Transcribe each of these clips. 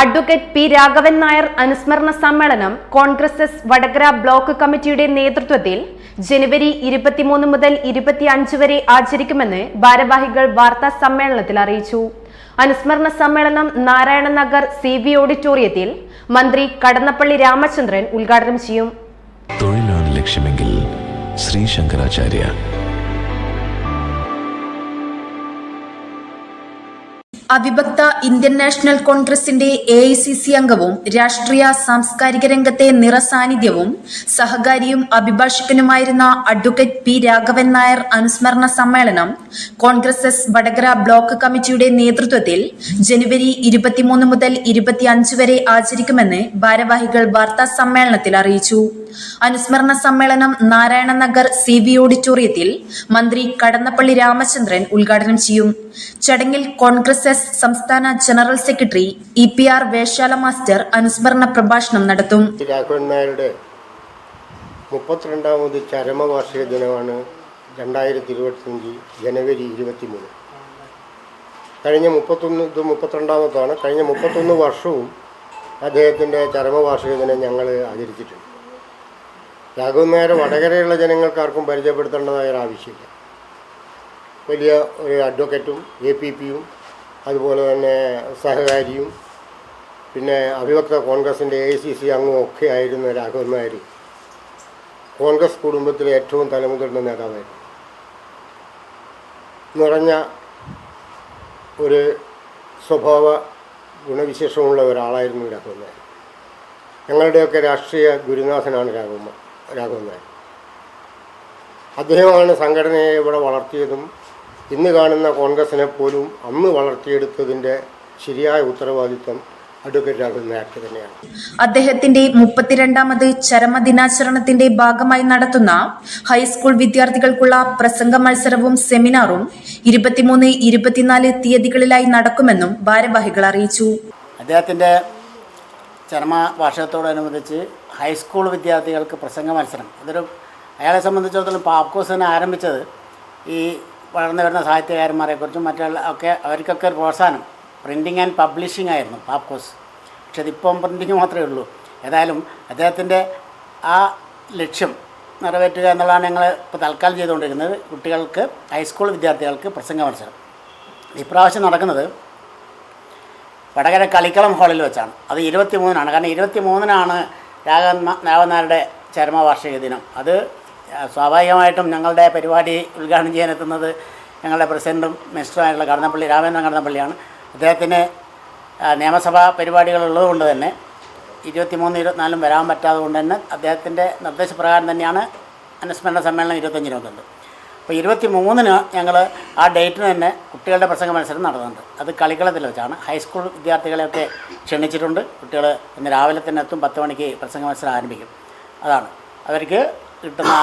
Advocate P Raghavan Nair അനുസ്മരണ സമ്മേളനം Congress S Vadakara block കമ്മിറ്റിയുടെ നേതൃത്വത്തിൽ ജനുവരി ഇരുപത്തിമൂന്ന് മുതൽ ഇരുപത്തിയഞ്ച് വരെ ആചരിക്കുമെന്ന് ഭാരവാഹികൾ വാർത്താ സമ്മേളനത്തിൽ അറിയിച്ചു. അനുസ്മരണ സമ്മേളനം നാരായണ നഗർ സി വി ഓഡിറ്റോറിയത്തിൽ മന്ത്രി കടന്നപ്പള്ളി രാമചന്ദ്രൻ ഉദ്ഘാടനം ചെയ്യും. തൊഴിലാണ് ലക്ഷ്യമെങ്കിൽ ശ്രീ ശങ്കരാചാര്യ അവിഭക്ത ഇന്ത്യൻ നാഷണൽ കോൺഗ്രസിന്റെ എ ഐ സി സി അംഗവും രാഷ്ട്രീയ സാംസ്കാരിക രംഗത്തെ നിറസാന്നിധ്യവും സഹകാരിയും അഭിഭാഷകനുമായിരുന്ന അഡ്വക്കേറ്റ് പി രാഘവൻ നായർ അനുസ്മരണ സമ്മേളനം കോൺഗ്രസ് എസ് വടകര ബ്ലോക്ക് കമ്മിറ്റിയുടെ നേതൃത്വത്തിൽ ജനുവരി ഇരുപത്തിമൂന്ന് മുതൽ ഇരുപത്തിയഞ്ച് വരെ ആചരിക്കുമെന്ന് ഭാരവാഹികൾ വാർത്താ സമ്മേളനത്തിൽ അറിയിച്ചു. അനുസ്മരണ സമ്മേളനം നാരായണ നഗർ സി വി ഓഡിറ്റോറിയത്തിൽ മന്ത്രി കടന്നപ്പള്ളി രാമചന്ദ്രൻ ഉദ്ഘാടനം ചെയ്യും. ചടങ്ങിൽ കോൺഗ്രസ് എസ് സംസ്ഥാന general secretary E P R Veshala master അനുസ്മരണ പ്രഭാഷണം നടത്തും. രാഘവൻ നായരുടെ മുപ്പത്തിരണ്ടാമത് ചരമവാർഷിക ദിനമാണ് രണ്ടായിരത്തി ഇരുപത്തിയഞ്ച് ജനുവരി ഇരുപത്തി മൂന്ന് കഴിഞ്ഞ മുപ്പത്തൊന്ന് ഇത് മുപ്പത്തിരണ്ടാമത്താണ് കഴിഞ്ഞ മുപ്പത്തൊന്ന് വർഷവും അദ്ദേഹത്തിന്റെ ചരമവാർഷിക ദിനം ഞങ്ങൾ ആചരിച്ചിട്ടുണ്ട്. രാഘവൻ നായർ വടകരയുള്ള ജനങ്ങൾക്കാർക്കും പരിചയപ്പെടുത്തേണ്ടതായ ഒരു ആവശ്യമില്ല വലിയ ഒരു അഡ്വക്കറ്റും എ പി പിയും അതുപോലെ തന്നെ സഹകാരിയും പിന്നെ അഭിവക്ത കോൺഗ്രസിന്റെ എ സി സി അംഗവും ഒക്കെ ആയിരുന്ന രാഘവൻ കോൺഗ്രസ് കുടുംബത്തിലെ ഏറ്റവും തലമുതിർന്ന നേതാവായിരുന്നു. നിറഞ്ഞ ഒരു സ്വഭാവ ഗുണവിശേഷമുള്ള ഒരാളായിരുന്നു രാഘവൻ നായർ ഞങ്ങളുടെയൊക്കെ രാഷ്ട്രീയ ഗുരുനാഥനാണ് രാഘവൻ രാഘവൻ നായർ അദ്ദേഹമാണ് സംഘടനയെ ഇവിടെ വളർത്തിയതും ഇന്ന് കാണുന്ന കോൺഗ്രസിനെ പോലും അന്ന് വളർത്തിയെടുത്തതിന്റെ ശരിയായ ഉത്തരവാദിത്വം അഡ്വക്കേറ്റ് രാഘവൻ നായർക്ക് തന്നെയാണ്. അദ്ദേഹത്തിന്റെ മുപ്പത്തിരണ്ടാമത് ചരമദിനാചരണത്തിന്റെ ഭാഗമായി നടത്തുന്ന ഹൈസ്കൂൾ വിദ്യാർത്ഥികൾക്കുള്ള പ്രസംഗ മത്സരവും സെമിനാറും ഇരുപത്തിമൂന്ന് ഇരുപത്തിനാല് തീയതികളിലായി നടക്കുമെന്നും ഭാരവാഹികൾ അറിയിച്ചു. അദ്ദേഹത്തിന്റെ ചരമ വാർഷികത്തോടനുബന്ധിച്ച് ഹൈസ്കൂൾ വിദ്യാർത്ഥികൾക്ക് പ്രസംഗ മത്സരം. ഇതൊരു അയാളെ സംബന്ധിച്ചിടത്തോളം പാപ്കോസ് തന്നെ ആരംഭിച്ചത് ഈ വളർന്നു വരുന്ന സാഹിത്യകാരന്മാരെക്കുറിച്ചും മറ്റുള്ള ഒക്കെ അവർക്കൊക്കെ ഒരു പ്രോത്സാഹനം. പ്രിന്റിങ് ആൻഡ് പബ്ലിഷിംഗ് ആയിരുന്നു പാപ്കോസ് പക്ഷെ അതിപ്പം പ്രിന്റിങ് മാത്രമേ ഉള്ളൂ. ഏതായാലും അദ്ദേഹത്തിന്റെ ആ ലക്ഷ്യം നിറവേറ്റുക എന്നുള്ളതാണ് ഞങ്ങൾ ഇപ്പോൾ തൽക്കാലം ചെയ്തുകൊണ്ടിരിക്കുന്നത്. കുട്ടികൾക്ക് ഹൈസ്കൂൾ വിദ്യാർത്ഥികൾക്ക് പ്രസംഗ മത്സരം. ഇപ്രാവശ്യം നടക്കുന്നത് വടകര കളിക്കളം ഹാളിൽ വെച്ചാണ്. അത് ഇരുപത്തി മൂന്നിനാണ് കാരണം ഇരുപത്തി മൂന്നിനാണ് രാഘവൻ രാഘവനാരുടെ ചരമവാർഷിക ദിനം. അത് സ്വാഭാവികമായിട്ടും ഞങ്ങളുടെ പരിപാടി ഉദ്ഘാടനം ചെയ്യാനെത്തുന്നത് ഞങ്ങളുടെ പ്രസിഡന്റും മിനിസ്റ്ററുമായിട്ടുള്ള കടന്നപ്പള്ളി രാമേന്ദ്രൻ കടന്നപ്പള്ളിയാണ്. അദ്ദേഹത്തിന് നിയമസഭാ പരിപാടികൾ ഉള്ളതുകൊണ്ട് തന്നെ ഇരുപത്തി മൂന്ന് ഇരുപത്തിനാലും വരാൻ പറ്റാതെ കൊണ്ട് തന്നെ അദ്ദേഹത്തിന്റെ നിർദ്ദേശപ്രകാരം തന്നെയാണ് അനുസ്മരണ സമ്മേളനം ഇരുപത്തഞ്ച് ഇരുപത്തൊന്ന്. അപ്പോൾ ഇരുപത്തി മൂന്നിന് ഞങ്ങൾ ആ ഡേറ്റിന് തന്നെ കുട്ടികളുടെ പ്രസംഗ മത്സരം നടത്തുന്നുണ്ട്. അത് കളിക്കളത്തിൽ വെച്ചാണ്. ഹൈസ്കൂൾ വിദ്യാർത്ഥികളെയൊക്കെ ക്ഷണിച്ചിട്ടുണ്ട്. കുട്ടികൾ ഇന്ന് രാവിലെ തന്നെ എത്തും. പത്ത് മണിക്ക് പ്രസംഗ മത്സരം ആരംഭിക്കും. അതാണ്. അവർക്ക് കിട്ടുന്ന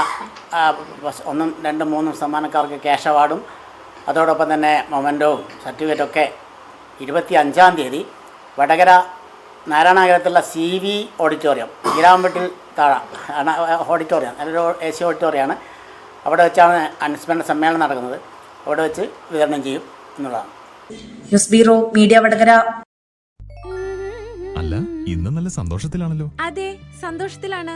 ഒന്നും രണ്ടും മൂന്നും സമ്മാനക്കാർക്ക് ക്യാഷ് അവാർഡും അതോടൊപ്പം തന്നെ മൊമെന്റവും സർട്ടിഫിക്കറ്റൊക്കെ ഇരുപത്തി അഞ്ചാം തീയതി വടകര നാരായണാഗരത്തുള്ള സി വി ഓഡിറ്റോറിയം ഗ്രാമ്പട്ടിൽ താഴ ഓഡിറ്റോറിയം നല്ലൊരു എ സി ഓഡിറ്റോറിയമാണ് അവിടെ വെച്ചാണ് അനുസ്മരണ സമ്മേളനം നടക്കുന്നത്. അവിടെ വെച്ച് വിതരണം ചെയ്യും എന്നുള്ളതാണ്. News bureau media Vadakara. അല്ല ഇന്ന് നല്ല സന്തോഷത്തിലാണല്ലോ. അതെ സന്തോഷത്തിലാണ്.